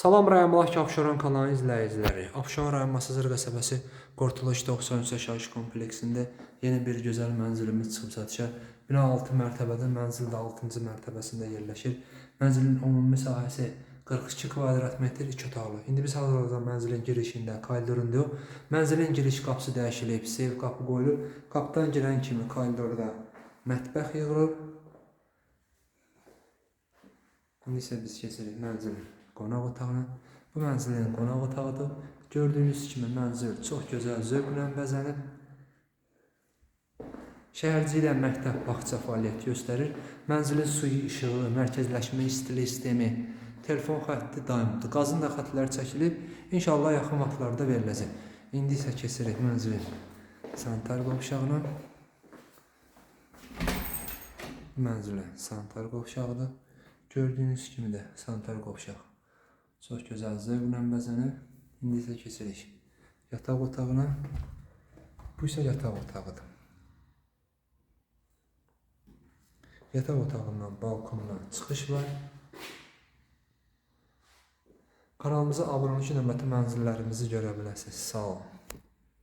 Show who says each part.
Speaker 1: Salam Rəyamlaq Abşeron kanalı izləyiciləri. Abşeron rayon Masazır qəsəbəsi Qurtuluş 93 yaşayış kompleksində yeni bir gözəl mənzilimiz çıxıb satışa. Bina 6 mərtəbədə, mənzil də 6-cı mərtəbəsində yerləşir. Mənzilin ümumi sahəsi 42 kvadrat metr 2 otaqlı. İndi biz hazırda mənzilin girişində, koridorunda mənzilin giriş qapısı dəyişilib, sev qapı qoyulub. Qapıdan girən kimi koridorda mətbəx yığılıb. İndi isə biz keçirik mənzilin qonaq otağına. Bu mənzilin qonaq otağıdır. Gördüyünüz kimi mənzil çox gözəl zövqlə bəzənib. Şəhərci ilə məktəb bağça fəaliyyət göstərir. Mənzilin suyu, işığı, mərkəzləşmə istili sistemi, telefon xətti daimdir. Qazın da xətləri çəkilib. İnşallah yaxın vaxtlarda veriləcək. İndi isə keçirik mənzilin sanitar qovşağına. Mənzilin sanitar qovşağıdır. Gördüyünüz kimi də sanitar qovşaq. Çox gözəl zövqlə bəzənib. İndi isə keçirik yataq otağına. Bu isə yataq otağıdır. Yataq otağından balkondan çıxış var. Kanalımıza abunə olub növbəti mənzillərimizi görə bilərsiniz. Sağ olun.